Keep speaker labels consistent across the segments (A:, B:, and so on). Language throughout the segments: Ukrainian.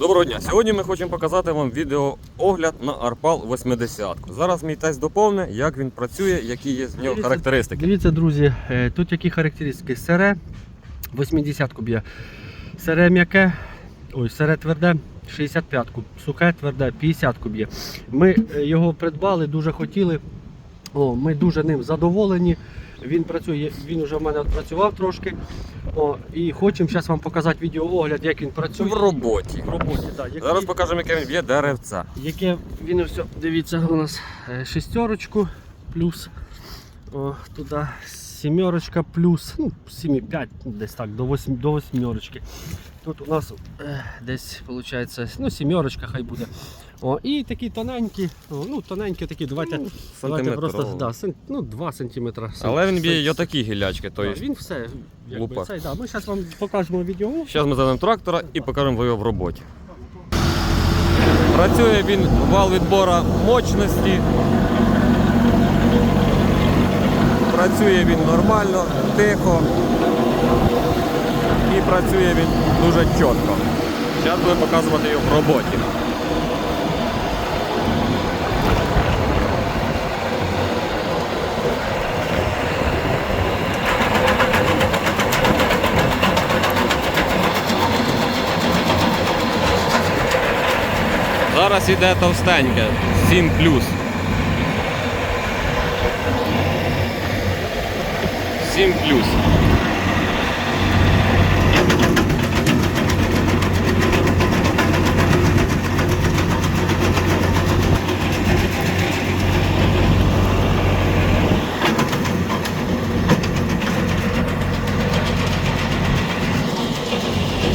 A: Доброго дня! Сьогодні ми хочемо показати вам відеоогляд на Арпал 80. Зараз мій тест доповне, як він працює, які є з нього
B: Дивіться,
A: характеристики.
B: Дивіться, друзі, е, тут які характеристики. Сере 80-ку б'є. Сере м'яке, ой, сере тверде 65-ку, сухе тверде 50-ку б'є. Ми е, його придбали, дуже хотіли. О, ми дуже ним задоволені. Він працює, він вже в мене працював трошки. О, і хочемо зараз вам показати відеоогляд, як він працює.
A: В роботі.
B: В роботі, да, який-
A: Зараз покажемо, яке він б'є деревця.
B: яке він все, дивіться, у нас е, шестерочку плюс о, туди сімерочка плюс, ну, 7,5, ну, десь так, до 8, до восьмерочки. Тут у нас е, десь виходить, ну, сімерочка хай буде. О, і такі тоненькі, ну тоненькі такі, давайте, давайте просто да, сен, ну, 2 сантиметра.
A: Але він б'є і отакі гілячки.
B: Да,
A: Тобто,
B: він все, якби,
A: лупа.
B: цей, да. Ми зараз вам покажемо відео.
A: Зараз ми заведемо трактора і покажемо його в роботі. Працює він вал відбора мощності. Працює він нормально, тихо. І працює він дуже чітко. Зараз будемо показувати його в роботі. Зараз іде товстеньке, 7 плюс. 7 плюс.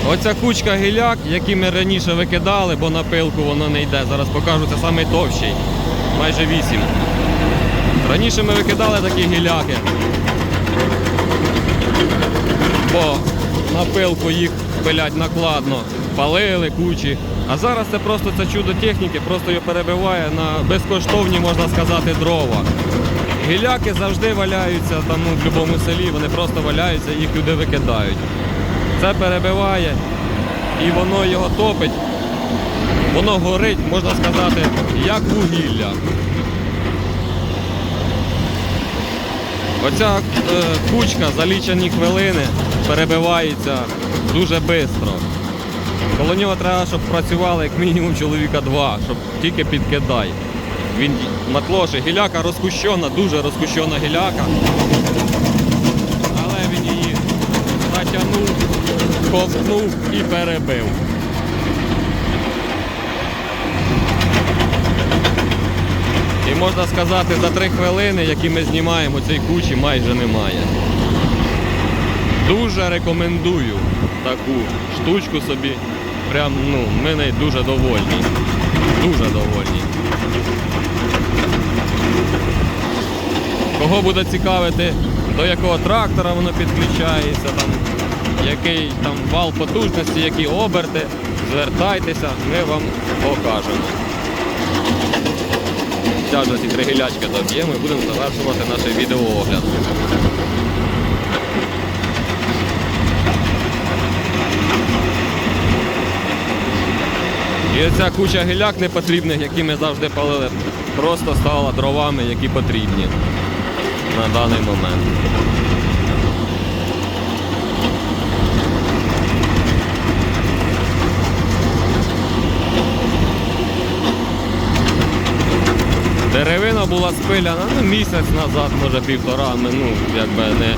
A: Оця кучка гіляк, які ми раніше викидали, бо на пилку воно не йде. Зараз покажу, це самий товщий, майже 8. Раніше ми викидали такі гіляки, бо на пилку їх пилять накладно, палили кучі. А зараз це просто це чудо техніки, просто його перебиває на безкоштовні, можна сказати, дрова. Гіляки завжди валяються там ну, в будь-якому селі, вони просто валяються, їх люди викидають. Це перебиває і воно його топить. Воно горить, можна сказати, як вугілля. Оця е, кучка за лічені хвилини перебивається дуже швидко. Коло нього треба, щоб працювало як мінімум чоловіка два, щоб тільки підкидай. Він матлоший, гіляка розкущена, дуже розкущена гіляка. Але він її натягнув, ковтнув і перебив. Можна сказати, за три хвилини, які ми знімаємо, цієї кучі майже немає. Дуже рекомендую таку штучку собі. Прям, ну, ми нею дуже довольні. Дуже довольні. Кого буде цікавити, до якого трактора воно підключається, там, який там вал потужності, які оберти, звертайтеся, ми вам покажемо. Зараз ці три гілячки доб'ємо і будемо завершувати наш відеоогляд. І оця куча гіляк непотрібних, які ми завжди палили, просто стала дровами, які потрібні на даний момент. Деревина була спиляна ну, місяць назад, може півтора, ну, якби не,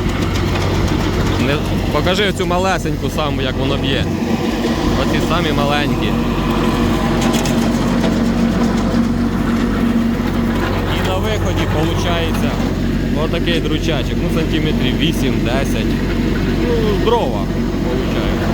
A: не. Покажи цю малесеньку саму, як воно б'є. Оці самі маленькі. І на виході виходить отакий дручачок, ну сантиметрів 8-10. Ну, дрова виходить.